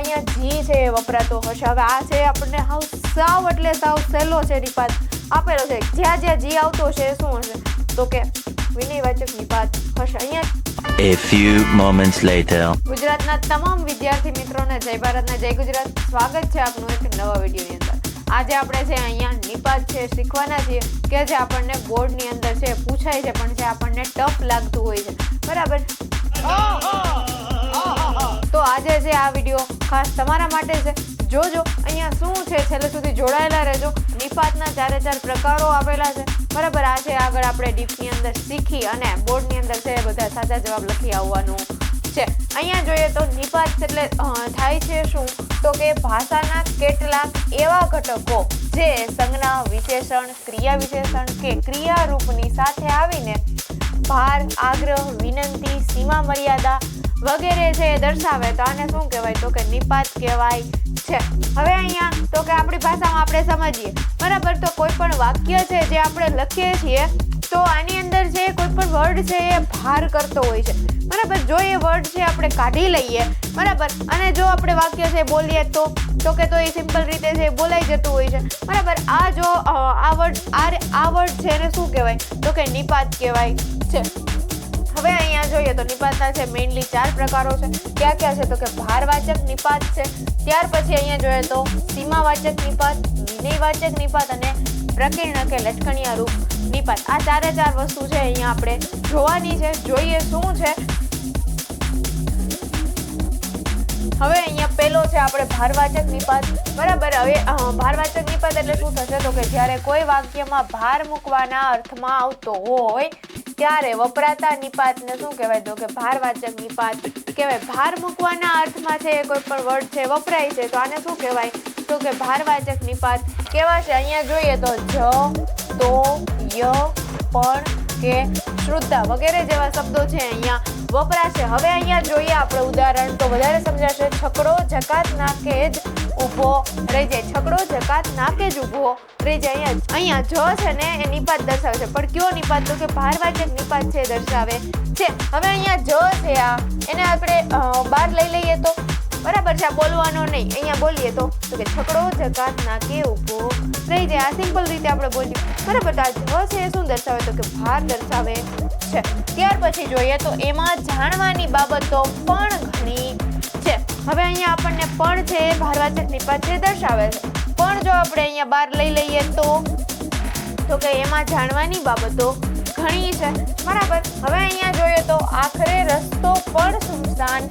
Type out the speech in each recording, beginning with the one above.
અહીંયા જી છે એ વપરાતો હશે હવે આ છે આપણને હાવ સાવ એટલે સાવ સહેલો છે નિપાત આપેલો છે. જ્યાં જ્યાં જી આવતો હશે શું હશે? તો કે વિનયવાચક નિપાત હશે. અહીંયા A few moments later. ગુજરાતના તમામ વિદ્યાર્થી મિત્રોને જય ભારતના જય ગુજરાત. સ્વાગત છે આપનું એક નવા વિડીયોની અંદર. આજે આપણે છે અહીંયા નિપાત છે શીખવાના છીએ કે જે આપણને બોર્ડની અંદર છે પૂછાય છે પણ જે આપણને ટફ લાગતું હોય છે. બરાબર? તો આજે જે આ વીડિયો ખાસ તમારા માટે છે, જોજો. અહીંયા શું છે, છેલ્લે સુધી જોડાયેલા રહેજો. નિપાતના ચારે ચાર પ્રકારો આપેલા છે. બરાબર આ છે આગળ આપણે ડીપની અંદર શીખી અને બોર્ડની અંદર છે બધા સાચા જવાબ લખી આવવાનું છે. અહીંયા જોઈએ તો નિપાત એટલે થાય છે શું? તો કે ભાષાના કેટલાક એવા ઘટકો જે સંજ્ઞા વિશેષણ, ક્રિયા વિશેષણ કે ક્રિયારૂપની સાથે આવીને ભાર, આગ્રહ, વિનંતી સીમા મર્યાદા વગેરે છે એ દર્શાવે, તો આને શું કહેવાય? તો કે નિપાત કહેવાય છે. હવે અહીંયા, તો કે આપણી ભાષામાં આપણે સમજીએ. બરાબર, તો કોઈ પણ વાક્ય છે જે આપણે લખીએ છીએ, તો આની અંદર જે કોઈ પણ વર્ડ છે એ ભાર કરતો હોય છે. બરાબર, જો એ વર્ડ છે આપણે કાઢી લઈએ, બરાબર, અને જો આપણે વાક્ય છે બોલીએ, તો તો કે તો એ સિમ્પલ રીતે છે બોલાઈ જતું હોય છે. બરાબર, આ જો આ વર્ડ આ આ વર્ડ છે એને શું કહેવાય? તો કે નિપાત કહેવાય છે. હવે અહીંયા જોઈએ તો નિપાતના છે મેઇનલી ચાર પ્રકારો છે. ક્યાં ક્યાં છે તો કે ભારવાચક નિપાત છે. ત્યાર પછી અહીંયા જોઈએ તો સીમાવાચક નિપાત, વિનયવાચક નિપાત અને પ્રકીર્ણ કે લટકણિયા રૂપ નિપાત. આ ચારે ચાર વસ્તુ છે અહીંયા આપણે જોવાની છે. જોઈએ શું છે? હવે અહીંયા પેલો છે આપણે ભારવાચક નિપાત. બરાબર, હવે ભારવાચક નિપાત એટલે શું થશે? તો કે જ્યારે કોઈ વાક્યમાં ભાર મૂકવાના અર્થમાં આવતો હોય, ત્યારે વપરાતા નિપાતને શું કહેવાય? તો કે ભારવાચક નિપાત કહેવાય. ભાર મૂકવાના અર્થમાં છે એ કોઈ પણ વર્ડ છે, વપરાય છે, તો આને શું કહેવાય? તો કે ભારવાચક નિપાત કેવા છે અહીંયા જોઈએ તો જ, તો, ય, પણ, કે શ્રુદ્ધા વગેરે જેવા શબ્દો છે અહીંયા. વપરાશે. હવે અહીંયા જોઈએ આપણે ઉદાહરણ. તો વધારે સમજાશે, છકડો જકાત નાખે જ ઊભો રહી જાય છકડો જકાત નાકે જ ઊભો રહી જાય અહીંયા અહીંયા જ છે ને, એ નિપાત દર્શાવે છે. પણ કયો નિપાત? તો કે ભારવાચક નિપાત છે દર્શાવે છે. હવે અહીંયા જ છે આ. એને આપણે બહાર લઈ લઈએ તો? બરાબર છે, આ બોલવાનો નહીં. અહીંયા બોલીએ તો તો કે છકડો જકાત નાકે ઊભો રહી જાય. આ સિમ્પલ રીતે આપણે બોલીએ. બરાબર, તો આ જ છે શું દર્શાવે તો કે ભાર દર્શાવે છે. ત્યાર પછી જોઈએ તો એમાં જાણવાની બાબતો પણ ઘણી છે. હવે અહીંયા આપણને પણ છે ભારવાચક નિપાત છે દર્શાવે છે. પણ જો આપણે અહીંયા બહાર લઈ લઈએ તો તો કે એમાં જાણવાની બાબતો ઘણી છે. બરાબર, હવે અહીંયા જોઈએ તો આખરે રસ્તો પણ સુમસાન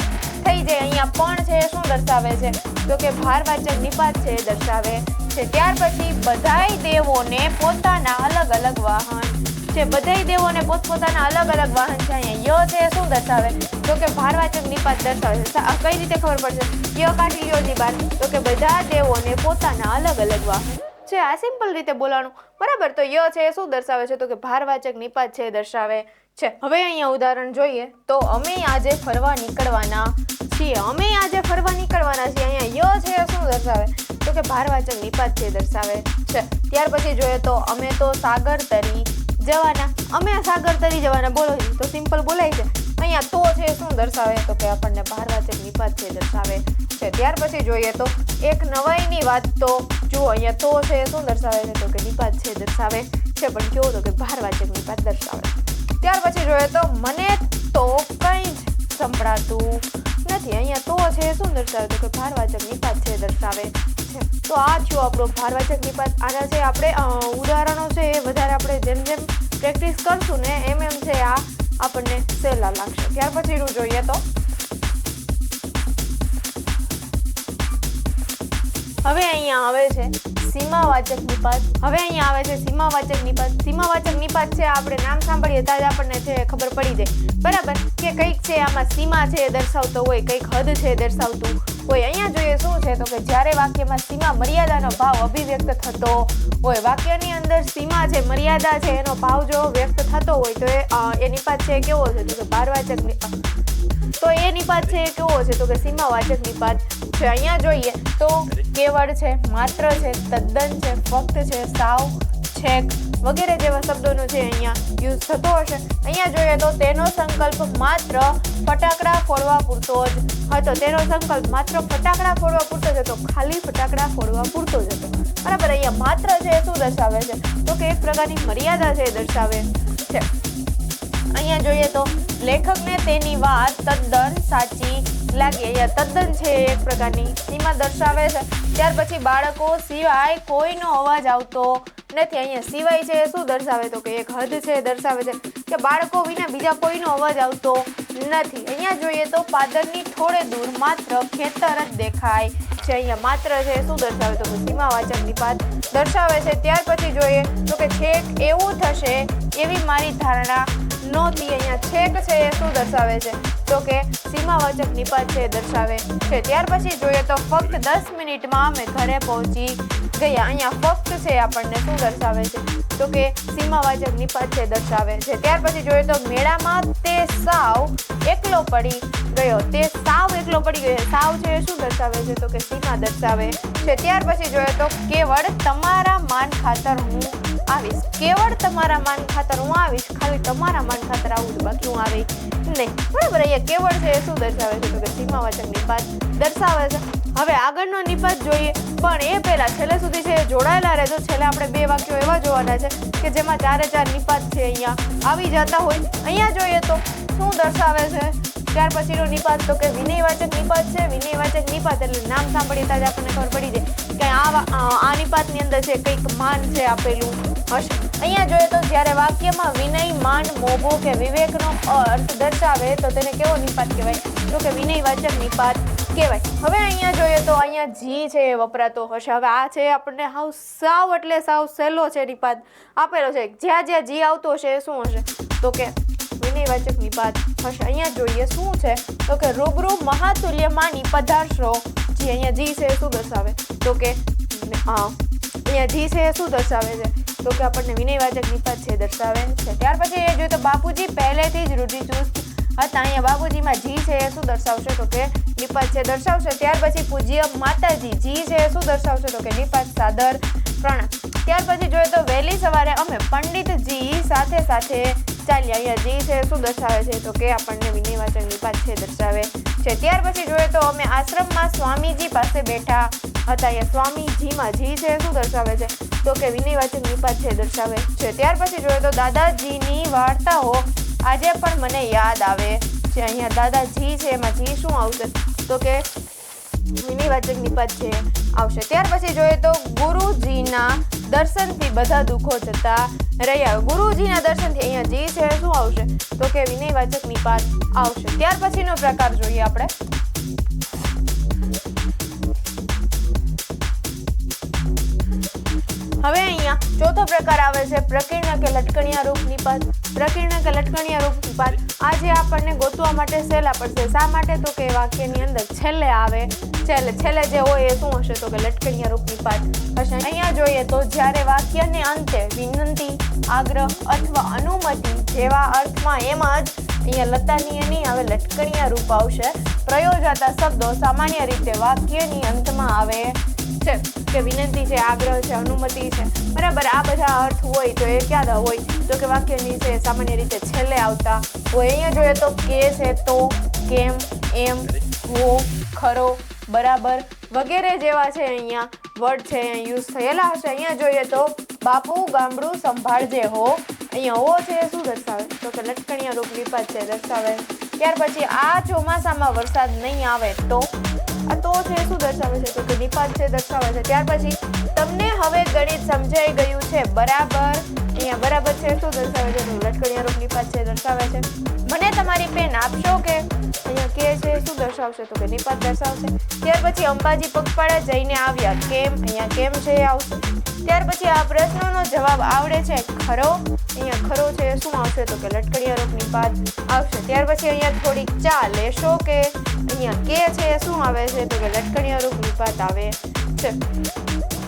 થઈ જાય. અહીંયા પણ છે, શું દર્શાવે છે? તો કે ભારવાચક નિપાત છે દર્શાવે છે. ત્યાર પછી બધાય દેવોને પોતાના અલગ અલગ વાહન છે. બધાય દેવોને પોતપોતાના અલગ અલગ વાહન છે. અહીંયા ય છે શું દર્શાવે? તો કે ભારવાચક નિપાત દર્શાવે છે. કઈ રીતે ખબર પડશે? ય કાઢી લ્યો જી બાર તો કે બધા દેવોને પોતાના અલગ અલગ વાહન છે. આ સિમ્પલ રીતે બોલવાનું. બરાબર? તો ય છે શું દર્શાવે છે? તો કે ભારવાચક નિપાત છે દર્શાવે છે. હવે અહીંયા ઉદાહરણ જોઈએ તો અમે આજે ફરવા નીકળવાના છીએ. અમે આજે ફરવા નીકળવાના છીએ. અહીંયા ય છે શું દર્શાવે? તો કે ભારવાચક નિપાત છે દર્શાવે છે. ત્યાર પછી જોઈએ તો અમે તો સાગર તરી જવાના. અમે સાગર તરી જવાના. બોલો તો સિમ્પલ બોલાય છે. અહીંયા તો છે શું દર્શાવે? તો કે આપણને ભારવાચક નિપાત છે દર્શાવે છે. ત્યાર પછી જોઈએ તો એક નવાઈની વાત તો જુઓ. અહીંયા તો છે શું દર્શાવે છે? તો કે નિપાત છે દર્શાવે છે, પણ કેવો તો કે ભારવાચક પાસે દર્શાવે ત્યાર પછી જોઈએ તો મને તો કંઈ જ સંભળાતું નથી. અહીંયા તો છે, શું દર્શાવે તો કે ભારવાચક નિપાત છે દર્શાવે છે. તો આ થયો આપણો ભારવાચક નિપાત આના જે આપણે ઉદાહરણો છે એ વધારે આપણે જેમ જેમ પ્રેક્ટિસ કરશું ને એમ એમ છે આ આપણને સહેલા લાગશે. ત્યાર પછીનું જોઈએ તો. હવે અહીંયા આવે છે. સીમાવાચક નિપાત હવે અહીંયા આવે છે સીમાવાચક નિપાત સીમાવાચક નિપાત છે, આપણે નામ સાંભળીએ ત્યારે આપણને છે ખબર પડી જાય. બરાબર? કે કંઈક છે આમાં સીમા છે એ દર્શાવતો હોય, કંઈક હદ છે દર્શાવતું હોય. અહીંયા જોઈએ શું છે તો કે જ્યારે વાક્યમાં સીમા મર્યાદાનો ભાવ અભિવ્યક્ત થતો હોય, વાક્યની અંદર સીમા છે, મર્યાદા છે, એનો ભાવ જો વ્યક્ત થતો હોય તો એ નિપાત છે કેવો છે? તો કે ભારવાચક તો એ નિપાત છે, એ કેવો છે? તો કે સીમાવાચક નિપાત છે. અહીંયા જોઈએ તો કેવળ છે, માત્ર છે, તદ્દન છે, ફક્ત છે, સાવ, છેક વગેરે જેવા શબ્દોનો જે અહીંયા યુઝ થતો હશે. અહીંયા જોઈએ તો તેનો સંકલ્પ માત્ર ફટાકડા ફોડવા પૂરતો જ હતો તેનો સંકલ્પ માત્ર ફટાકડા ફોડવા પૂરતો જ હતો ખાલી ફટાકડા ફોડવા પૂરતો જ હતો બરાબર, અહીંયા માત્ર છે એ શું દર્શાવે છે? તો કે એક પ્રકારની મર્યાદા છે એ દર્શાવે છે. અહીંયા જોઈએ તો લેખકને તેની વાત તદ્દન સાચી લાગી. અહીંયા તદ્દન છે એક પ્રકારની સીમા દર્શાવે છે. ત્યાર પછી બાળકો સિવાય કોઈનો અવાજ આવતો નથી. અહીંયા સિવાય છે શું દર્શાવે તો કે એક હદ છે દર્શાવે છે કે બાળકો વિના બીજા કોઈનો અવાજ આવતો નથી. અહીંયા જોઈએ તો પાદરની થોડે દૂર માત્ર ખેતર જ દેખાય છે. અહીંયા માત્ર છે શું દર્શાવે તો કે સીમાવાચક નિપાત દર્શાવે છે. ત્યાર પછી જોઈએ તો કે છેક એવું થશે એવી મારી ધારણા નહોતી અહીંયા છેક છે એ શું દર્શાવે છે? તો કે સીમાવાચક નિપાત છે દર્શાવે છે. ત્યાર પછી જોઈએ તો ફક્ત દસ મિનિટમાં અમે ઘરે પહોંચી ગયા. અહીંયા ફક્ત છે આપણને શું દર્શાવે છે? તો કે સીમાવાચક નિપાત છે દર્શાવે છે. ત્યાર પછી જોઈએ તો મેળામાં તે સાવ એકલો પડી ગયો. તે સાવ એકલો પડી ગયો. સાવ છે એ શું દર્શાવે છે? તો કે સીમા દર્શાવે છે. ત્યાર પછી જોઈએ તો કેવળ તમારા માન ખાતર હું આવીશ. કેવળ તમારા માન ખાતર હું આવીશ, ખાલી તમારા માન ખાતર આવું બાકી હું આવી નહીં, બરાબર, અહીંયા કેવળ છે એ શું દર્શાવે છે? તો કે સીમાવાચક નિપાત દર્શાવે છે. હવે આગળનો નિપાત જોઈએ. પણ એ પહેલાં છેલ્લે સુધી છે જોડાયેલા રહેજો. છેલ્લે આપણે બે વાક્યો એવા જોવાના છે કે જેમાં ચારે ચાર નિપાત છે અહીંયા આવી જતા હોય. અહીંયા જોઈએ તો શું દર્શાવે છે? ત્યાર પછીનો નિપાત તો કે વિનયવાચક નિપાત છે. વિનયવાચક નિપાત એટલે નામ સાંભળીએ ત્યારે આપણને ખબર પડી જાય કે આ આ નિપાતની અંદર છે કંઈક માન છે આપેલું. હશે. અહીંયા જોઈએ તો જ્યારે વાક્યમાં વિનય માન મોભો કે વિવેકનો અર્થ દર્શાવે તો તેને કેવો નિપાત કહેવાય? તો કે વિનયવાચક નિપાત કહેવાય. હવે અહીંયા જોઈએ તો અહીંયા જી છે એ વપરાતો હશે. હવે આ છે આપણને હાવ સાવ એટલે સાવ સહેલો છે નિપાત આપેલો છે. જ્યાં જ્યાં જી આવતો હશે એ શું હશે? તો કે વિનયવાચક નિપાત હશે. અહીંયા જોઈએ શું છે? તો કે રૂબરૂ મહાતુલ્યમાની પધારશો. જે અહીંયા જી છે એ શું દર્શાવે? તો કે અ, અહીંયા જી છે, શું દર્શાવે છે? તો કે આપણને વિનયવાચક નિપાત છે દર્શાવે છે. ત્યાર પછી એ જોઈએ તો બાપુજી પહેલેથી જ રૂઢિચુસ્ત હતા. અહીંયા બાપુજીમાં જી છે, એ શું દર્શાવશે? તો કે નિપાત છે દર્શાવશે. ત્યાર પછી પૂજ્ય માતાજી જી છે, એ શું દર્શાવશે? તો કે નિપાત સાદર પ્રણામ ત્યાર પછી જોઈએ તો વહેલી સવારે અમે પંડિતજી સાથે સાથે ચાલ્યા. અહીંયા જી છે શું દર્શાવે છે? તો કે આપણને વિનયવાચક નિપાત છે દર્શાવે છે. ત્યાર પછી જોઈએ તો અમે આશ્રમમાં સ્વામીજી પાસે બેઠા. હતા અહીંયા સ્વામીજીમાં જી છે, શું દર્શાવે છે? તો કે વિનયવાચક નિપાત છે દર્શાવે છે. ત્યાર પછી જોઈએ તો દાદાજીની વાર્તાઓ આજે પણ મને યાદ આવે છે. અહીંયા દાદાજી છે, એમાં જી શું આવશે? તો કે વિનયવાચક નિપાત છે, આવશે. ત્યાર પછી જોઈએ તો ગુરુજીના દર્શનથી બધા દુઃખો જતા રહ્યા. ગુરુજીના દર્શનથી અહીંયા જી છે, શું આવશે? તો કે વિનયવાચક નિપાત આવશે. ત્યાર પછીનો પ્રકાર જોઈએ આપણે. અહીંયા ચોથો પ્રકાર આવે છે, પ્રકીર્ણ કે લટકણિયા રૂપ નિપાત પ્રકીર્ણ કે લટકણિયા રૂપ નિપાત આજે આપણને ગોતવા માટે સહેલા પડશે. શા માટે? તો કે વાક્યની અંદર છેલ્લે આવે. છેલ્લે છેલ્લે જે હોય એ શું હશે? તો કે લટકણિયા રૂપ નિપાત હશે. અહીંયા જોઈએ તો જ્યારે વાક્યને અંતે વિનંતી, આગ્રહ અથવા અનુમતિ જેવા અર્થમાં એમ જ અહીંયા લતાની નહીં હવે લટકણિયા રૂપ આવશે. પ્રયોજાતા શબ્દો સામાન્ય રીતે વાક્યની અંતમાં આવે. છે, કે વિનંતી છે, આગ્રહ છે, અનુમતિ છે. બરાબર, આ બધા અર્થ હોય તો એ ક્યાં હોય, તો કે વાક્યની છે સામાન્ય રીતે છેલ્લે આવતા હોય, અહીંયા જોઈએ તો કે છે તો, કેમ, એમ હો ખરો, બરાબર વગેરે જેવા છે અહીંયા વર્ડ છે યુઝ થયેલા હશે. અહીંયા જોઈએ તો બાપુ ગામડું સંભાળજે હો. અહીંયા હો છે શું દર્શાવે? તો કે લટકણિયા રૂપ વિપાત છે, દર્શાવે. ત્યાર પછી આ ચોમાસામાં વરસાદ નહીં આવે તો તો છે, શું દર્શાવે છે? તો કે નિપાત છે, દર્શાવે છે. ત્યાર પછી તમને હવે ગણિત સમજાઈ ગયું છે. બરાબર? અહીંયા બરાબર છે. શું દર્શાવે છે? તો લટકણિયા રૂપ નિપાત છે, દર્શાવે છે. મને તમારી પેન આપશો કે? અહીંયા કે છે, શું દર્શાવશે? તો કે નિપાત દર્શાવશે. ત્યાર પછી અંબાજી પગપાળા જઈને આવ્યા. કેમ? અહીંયા કેમ છે? આવશે. ત્યાર પછી આ પ્રશ્નનો જવાબ આવડે છે ખરો? અહીંયા ખરો છે, શું આવશે? તો કે લટકડિયા રોગની નિપાત આવશે. ત્યાર પછી અહીંયા થોડીક ચા લેશો કે અહીંયા કે છે? શું આવે છે? તો કે લટકણિયા રોગની નિપાત આવે છે.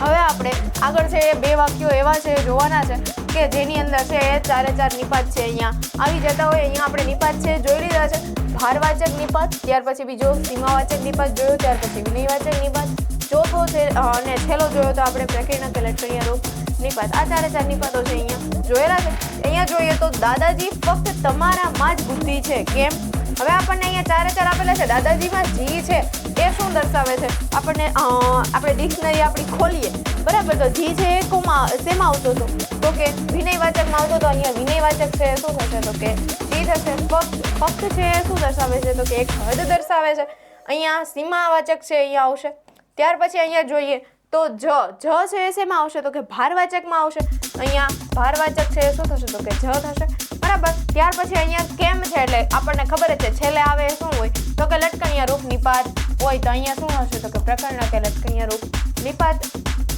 હવે આપણે આગળ છે બે વાક્યો એવા છે, જોવાના છે કે જેની અંદર છે એ ચારે ચાર નિપાત છે અહીંયા. આવી જતા હોય અહીંયા આપણે નિપાત છે, જોઈ લીધા છે. ભારવાચક નિપાત, ત્યાર પછી બીજો સીમાવાચક નિપાત જોયો, ત્યાર પછી વિનયવાચક નિપાત. ચોથો છે અને છેલ્લો જોયો તો આપણે પ્રકીર્ણ કે લટકણીય રૂપ નિપાત આ ચારે ચાર નિપાતો છે અહીંયા. જોયેલા છે? અહીંયા જોઈએ તો દાદાજી ફક્ત તમારામાં જ બુદ્ધિ છે. કેમ? હવે આપણને અહીંયા ચારે ચાર આપેલા છે. દાદાજીમાં જી છે. એ શું દર્શાવે છે? આપણને આપણે ડિક્શનરી આપણી ખોલીએ. બરાબર? તો જી છે એ કોમાં, શેમાં આવતો હતો? તો કે વિનયવાચકમાં આવતો તો અહીંયા વિનયવાચક છે શું થશે? તો કે જી થશે. ફક્ત ફક્ત છે શું દર્શાવે છે? તો કે એક હદ દર્શાવે છે. અહીંયા સીમાવાચક છે અહીંયા આવશે. ત્યાર પછી અહીંયા જોઈએ તો જ જ છે શેમાં આવશે? તો કે ભારવાચકમાં આવશે. અહીંયા ભારવાચક છે શું થશે? તો કે જ થશે. બરાબર. ત્યાર પછી અહીંયા કેમ છે? એટલે આપણને ખબર જ છે છેલ્લે આવે શું હોય? તો કે લટકણિયા રૂપ નિપાત હોય તો અહીંયા શું હશે? તો કે પ્રકરણ કે લટકણિયા રૂપ નિપાત.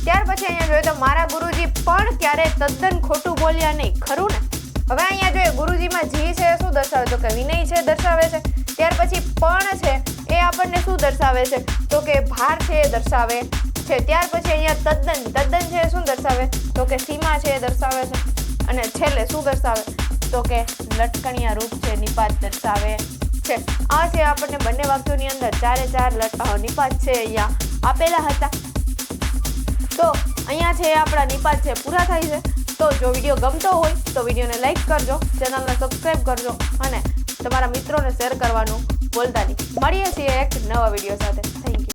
ત્યાર પછી અહીંયા જોઈએ તો મારા ગુરુજી પણ ક્યારે તદ્દન ખોટું બોલ્યા નહીં. ખરું ને? હવે અહીંયા જોઈએ ગુરુજીમાં જી છે શું દર્શાવે? તો કે વિનય છે દર્શાવે છે. ત્યાર પછી પણ છે એ આપણને શું દર્શાવે છે? તો કે ભાર છે એ દર્શાવે છે. ત્યાર પછી અહીંયા તદ્દન તદ્દન છે શું દર્શાવે? તો કે સીમા છે એ દર્શાવે છે. અને છેલ્લે શું દર્શાવે? તો કે લટકણિયા રૂપ છે નિપાત દર્શાવે છે. આ છે આપણને બંને વાક્યોની અંદર ચારે ચાર લટ નિપાત છે અહીંયા આપેલા હતા. તો અહીંયા છે આપણા નિપાત છે પૂરા થાય છે. તો જો વીડિયો ગમતો હોય તો વિડીયોને લાઈક કરજો, ચેનલને સબસ્ક્રાઈબ કરજો અને તમારા મિત્રોને શેર કરવાનું ભૂલતા નહીં મળીએ છીએ એક નવા વીડિયો સાથે.